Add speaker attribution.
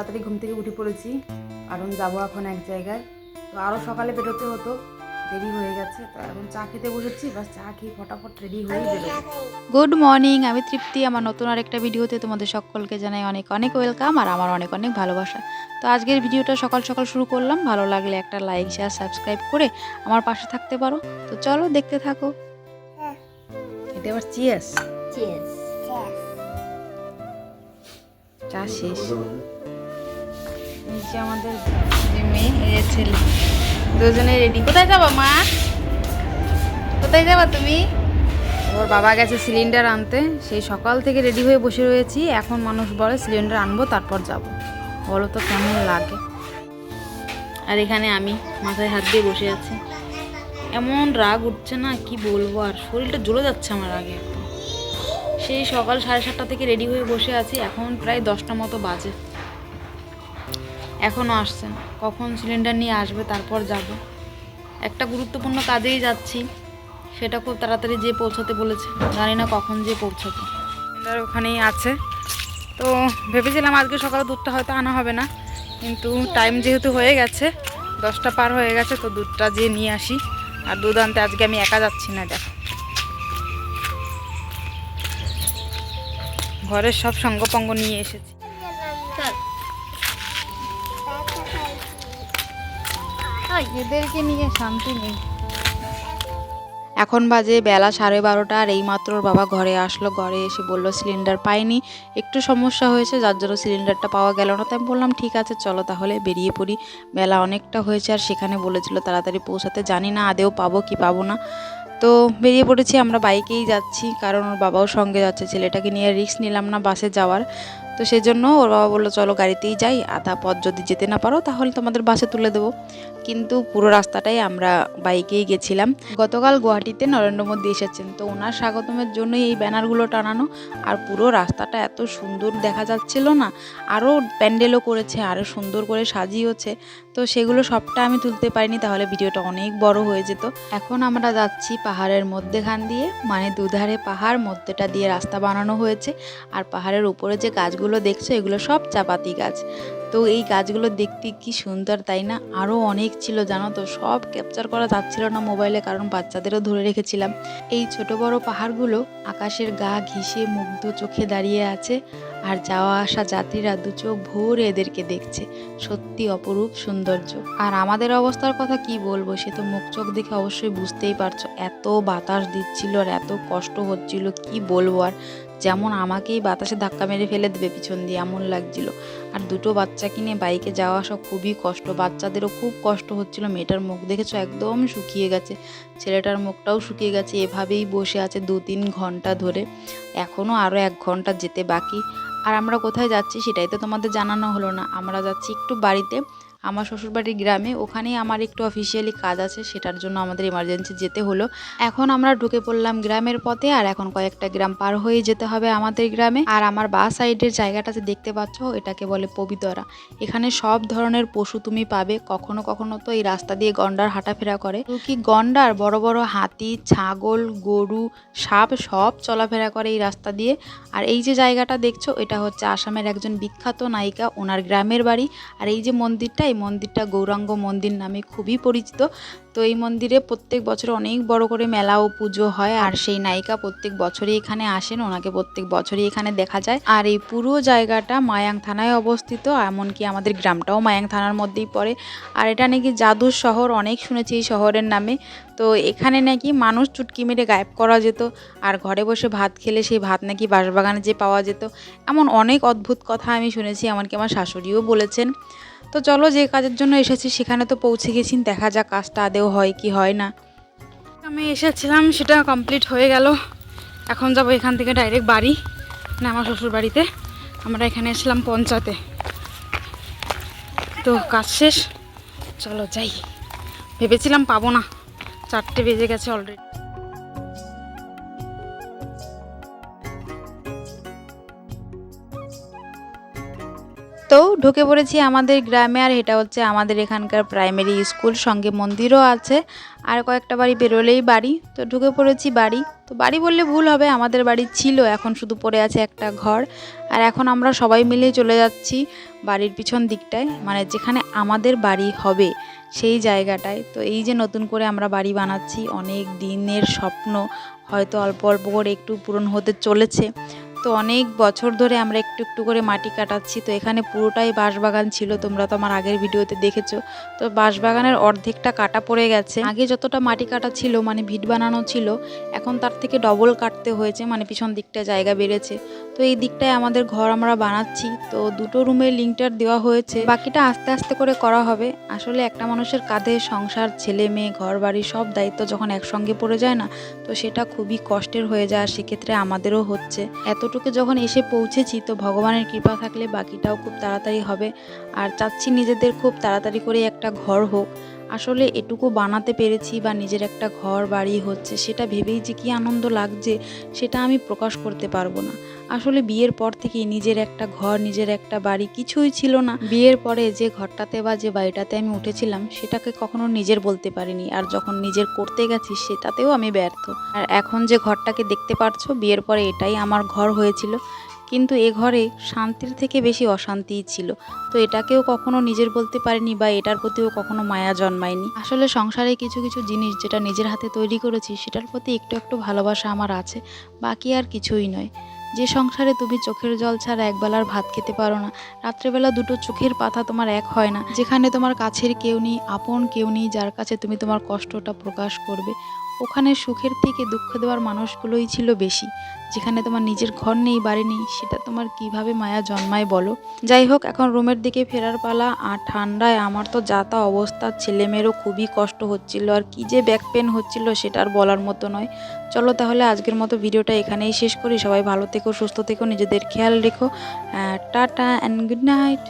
Speaker 1: তাড়াতাড়ি ঘুম থেকে উঠে পড়েছি। কারণ যাব এখন এক জায়গায়। তো আরও সকালে বেরোতে হতো। দেরি হয়ে গেছে। তো এখন চা খেতে বসেছি। বাস চা খেয়ে ফটাফট রেডি হয়ে বেরোবো।
Speaker 2: গুড মর্নিং আমি তৃপ্তি। আমার নতুন আরেকটা ভিডিওতে তোমাদের সকলকে জানাই অনেক অনেক ওয়েলকাম আর আমার অনেক অনেক ভালোবাসা। তো আজকের ভিডিওটা সকাল সকাল শুরু করলাম। ভালো লাগলে একটা লাইক শেয়ার সাবস্ক্রাইব করে আমার পাশে থাকতে পারো। তো চলো দেখতে থাকো।
Speaker 1: এটা আবার চিয়াস
Speaker 3: Cheers.
Speaker 1: চা শেষ। নিচে আমাদের যে মেয়ে, এই ছেলে। দুজনে রেডি কোথায় যাবা, মা? কোথায় যাবা তুমি? ওর বাবা গেছে সিলিন্ডার আনতে। সেই সকাল থেকে রেডি হয়ে বসে রয়েছি। এখন মানুষ বলে সিলিন্ডার আনব, তারপর যাব। বলো তো কেমন লাগে? আর এখানে আমি মাথায় হাত দিয়ে বসে আছি। এমন রাগ উঠছে না, কি বলব? আর শরীরটা জ্বলে যাচ্ছে আমার আগে সেই সকাল সাড়ে সাতটা থেকে রেডি হয়ে বসে আছি। এখন প্রায় দশটা মতো বাজে। এখনও আসছে না। কখন সিলিন্ডার নিয়ে আসবে, তারপর যাব। একটা গুরুত্বপূর্ণ কাজেই যাচ্ছি, সেটা খুব তাড়াতাড়ি যে পৌঁছাতে বলেছে, জানি না কখন যে পৌঁছাবে। সিলিন্ডার ওখানেই আছে। তো ভেবেছিলাম আজকে সকালে দুধটা হয়তো আনা হবে না, কিন্তু টাইম যেহেতু হয়ে গেছে, দশটা পার হয়ে গেছে, তো দুধটা যেয়ে নিয়ে আসি। আর দুধ আনতে আজকে আমি একা যাচ্ছি না, দেখো। ঘরের সব সঙ্গপঙ্গ নিয়ে এসেছি। এদেরকে নিয়ে শান্তি নেই।
Speaker 2: এখন বাজে বেলা সাড়ে বারোটা আর এইমাত্র বাবা ঘরে আসলো। ঘরে এসে বলল, সিলিন্ডার পাইনি। একটু সমস্যা হয়েছে, যার জন্য সিলিন্ডারটা পাওয়া গেল না। তাই বললাম, ঠিক আছে, চলো তাহলে বেরিয়ে পড়ি। বেলা অনেকটা হয়েছে আর সেখানে বলেছিল, তাড়াতাড়ি পৌঁছাতে। জানি না আদেও পাবো কি পাবো না। তো বেরিয়ে পড়েছি, আমরা বাইকেই যাচ্ছি, কারণ ওর বাবাও সঙ্গে যাচ্ছে। ছেলেটাকে নিয়ে রিস্ক নিলাম না বাসে যাওয়ার। তো সেজন্য ওর বাবা বলল, চলো গাড়িতেই যাই, আধা পথ যদি যেতে না পারো তাহলে তোমাদের বাসে তুলে দেবো। কিন্তু পুরো রাস্তাটাই আমরা বাইকেই গেছিলাম। গতকাল গুয়াহাটিতে নরেন্দ্র মোদী এসেছেন, তো ওনার স্বাগতমের জন্যই এই ব্যানারগুলো টানানো। আর পুরো রাস্তাটা এত সুন্দর দেখা যাচ্ছিল না আরও প্যান্ডেলও করেছে আরও সুন্দর করে সাজিয়েছে। তো সেগুলো সবটা আমি তুলতে পারিনি, তাহলে ভিডিওটা অনেক বড় হয়ে যেত। এখন আমরা যাচ্ছি পাহাড়ের মধ্যেখান দিয়ে মানে দুধারে পাহাড়, মধ্যেটা দিয়ে রাস্তা বানানো হয়েছে। আর পাহাড়ের উপরে যে গাছগুলো দেখছ, এগুলো সব চাপাতি গাছ। তো এই গাছগুলো দেখতে কি সুন্দর, তাই না? আরও অনেক ছিল, জানো তো? সব ক্যাপচার করা যাচ্ছিল না মোবাইলে কারণ বাচ্চাদেরও ধরে রেখেছিলাম। এই ছোট বড় পাহাড়গুলো আকাশের গা ঘিসে মুগ্ধ চোখে দাঁড়িয়ে আছে, আর যাওয়া আসা যাত্রীরা দু চোখ ভরে এদেরকে দেখছে। সত্যি অপরূপ সৌন্দর্য। আর আমাদের অবস্থার কথা কি বলব, সে তো মুখ চোখ দেখে অবশ্যই বুঝতেই পারছ। এত বাতাস দিচ্ছিল আর এত কষ্ট হচ্ছিল, কি বলব আর? যেমন আমাকেই বাতাসে ধাক্কা মেরে ফেলে দেবে পিছন দিয়ে, এমন লাগছিল। আর দুটো বাচ্চা কিনে বাইকে যাওয়া আসা খুবই কষ্ট। বাচ্চাদেরও খুব কষ্ট হচ্ছিল। মেয়েটার মুখ দেখেছ? একদম শুকিয়ে গেছে। ছেলেটার মুখটাও শুকিয়ে গেছে। এভাবেই বসে আছে দু তিন ঘণ্টা ধরে। এখনও আরও এক ঘণ্টা যেতে বাকি। আর আমরা কোথায় যাচ্ছি সেটাই তো তোমাদের জানানো হলো না। আমরা যাচ্ছি একটু বাড়িতে। আমার শ্বশুরবাড়ির গ্রামে ওখানেই আমার একটু অফিসিয়ালি কাজ আছে, সেটার জন্য আমাদের ইমার্জেন্সি যেতে হলো। এখন আমরা ঢুকে পড়লাম গ্রামের পথে, আর এখন কয়েকটা গ্রাম পার হয়ে যেতে হবে আমাদের গ্রামে। আর আমার বা সাইডের জায়গাটাতে দেখতে পাচ্ছ, এটাকে বলে পবিতরা। এখানে সব ধরনের পশু তুমি পাবে, কখনো কখনো তো এই রাস্তা দিয়ে গন্ডার হাঁটাফেরা করে। কি গন্ডার, বড় বড় হাতি, ছাগল, গরু, সাপ, সব চলাফেরা করে এই রাস্তা দিয়ে। আর এই যে জায়গাটা দেখছ, এটা হচ্ছে আসামের একজন বিখ্যাত নায়িকা, ওনার গ্রামের বাড়ি। আর এই যে মন্দিরটা এই মন্দিরটা গৌরাঙ্গ মন্দির নামে খুবই পরিচিত। তো এই মন্দিরে প্রত্যেক বছর অনেক বড় করে মেলা ও পুজো হয় আর সেই নায়িকা প্রত্যেক বছরই এখানে আসেন, ওনাকে প্রত্যেক বছরই এখানে দেখা যায়। আর এই পুরো জায়গাটা মায়াং থানায় অবস্থিত, এমনকি আমাদের গ্রামটাও মায়াং থানার মধ্যেই পড়ে। আর এটা নাকি জাদুর শহর, অনেক শুনেছি এই শহরের নামে। তো এখানে নাকি মানুষ চুটকি মেরে গায়েব করা যেত, আর ঘরে বসে ভাত খেলে সেই ভাত নাকি বাঁশবাগানে যে পাওয়া যেত। এমন অনেক অদ্ভুত কথা আমি শুনেছি, এমনকি আমার শাশুড়িও বলেছেন। তো চলো যে কাজের জন্য এসেছি সেখানে তো পৌঁছে গেছি, দেখা যাক কাজটা আদেও হয় কি হয় না। আমি এসেছিলাম, সেটা কমপ্লিট হয়ে গেল। এখন যাব এখান থেকে ডাইরেক্ট বাড়ি না আমার শ্বশুর বাড়িতে আমরা এখানে এসেছিলাম পঞ্চায়েতে। তো কাজ শেষ, চলো যাই। ভেবেছিলাম পাবো না, চারটে বেজে গেছে অলরেডি তো ঢুকে পড়েছি আমাদের গ্রামে, আর এটা হচ্ছে আমাদের এখানকার প্রাইমারি স্কুল সঙ্গে মন্দিরও আছে। আর কয়েকটা বাড়ি বেরোলেই বাড়ি। তো ঢুকে পড়েছি বাড়ি। তো বাড়ি বললে ভুল হবে, আমাদের বাড়ি ছিল, এখন শুধু পড়ে আছে একটা ঘর। আর এখন আমরা সবাই মিলে চলে যাচ্ছি বাড়ির পিছন দিকটায় মানে যেখানে আমাদের বাড়ি হবে সেই জায়গাটায়। তো এই যে নতুন করে আমরা বাড়ি বানাচ্ছি, অনেক দিনের স্বপ্ন, হয়তো অল্প অল্প করে একটু পূরণ হতে চলেছে। তো অনেক বছর ধরে আমরা একটু একটু করে মাটি কাটাচ্ছি, তো এখানে পুরোটাই বাঁশবাগান ছিল, তোমরা তো আমার আগের ভিডিওতে দেখেছ। তো বাঁশবাগানের অর্ধেকটা কাটা পড়ে গেছে। আগে যতটা মাটি কাটা ছিল মানে ভিট বানানো ছিল, এখন তার থেকে ডবল কাটতে হয়েছে মানে পিছন দিকটা জায়গা বেড়েছে। তো এই দিকটায় আমাদের ঘর আমরা বানাচ্ছি। তো দুটো রুমের লিঙ্কটার দেওয়া হয়েছে। বাকিটা আস্তে আস্তে করে করা হবে। আসলে একটা মানুষের কাঁধে সংসার, ছেলে, মেয়ে, ঘর, বাড়ি সব দায়িত্ব যখন একসঙ্গে পড়ে যায় না, তো সেটা খুবই কষ্টের হয়ে যায়। আর সেক্ষেত্রে আমাদেরও হচ্ছে। এতটুকু যখন এসে পৌঁছেছি, তো ভগবানের কৃপা থাকলে বাকিটাও খুব তাড়াতাড়ি হবে। আর চাচ্ছি নিজেদের খুব তাড়াতাড়ি করে একটা ঘর হোক। আসলে এটুকু বানাতে পেরেছি বা নিজের একটা ঘর বাড়ি হচ্ছে, সেটা ভেবেই যে কি আনন্দ লাগছে, সেটা আমি প্রকাশ করতে পারব না। আসলে বিয়ের পর থেকেই নিজের একটা ঘর, নিজের একটা বাড়ি কিছুই ছিল না। বিয়ের পরে যে ঘরটাতে বা যে বাড়িটাতে আমি উঠেছিলাম, সেটাকে কখনো নিজের বলতে পারিনি। আর যখন নিজের করতে গেছি, সেটাতেও আমি ব্যর্থ। আর এখন যে ঘরটাকে দেখতে পারছ, বিয়ের পরে এটাই আমার ঘর হয়েছিল। কিন্তু এ ঘরে শান্তির থেকে বেশি অশান্তিই ছিল। তো এটাকেও কখনো নিজের বলতে পারিনি বা এটার প্রতিও কখনো মায়া জন্মায়নি। আসলে সংসারে কিছু কিছু জিনিস যেটা নিজের হাতে তৈরি করেছি, সেটার প্রতি একটু একটু ভালোবাসা আমার আছে, বাকি আর কিছুই নয়। যে সংসারে তুমি চোখের জল ছাড়া একবেলার ভাত খেতে পারো না, রাত্রেবেলা দুটো চোখের পাতা তোমার এক হয় না, যেখানে তোমার কাছের কেউ নেই, আপন কেউ নেই, যার কাছে তুমি তোমার কষ্টটা প্রকাশ করবে। ওখানে সুখের থেকে দুঃখ দেওয়ার মানুষগুলোই ছিল বেশি। যেখানে তোমার নিজের ঘর নেই, বাড়ি নেই, সেটা তোমার কীভাবে মায়া জন্মায় বলো? যাই হোক, এখন রুমের দিকে ফেরার পালা আর ঠান্ডায় আমার তো যাতা অবস্থা, ছেলেমেয়েরও খুবই কষ্ট হচ্ছিল। আর কি যে ব্যাক পেন হচ্ছিল সেটা আর বলার মতো নয়। চলো তাহলে আজকের মতো ভিডিওটা এখানেই শেষ করি। সবাই ভালো থেকো, সুস্থ থেকো, নিজেদের খেয়াল রেখো। Tata and good night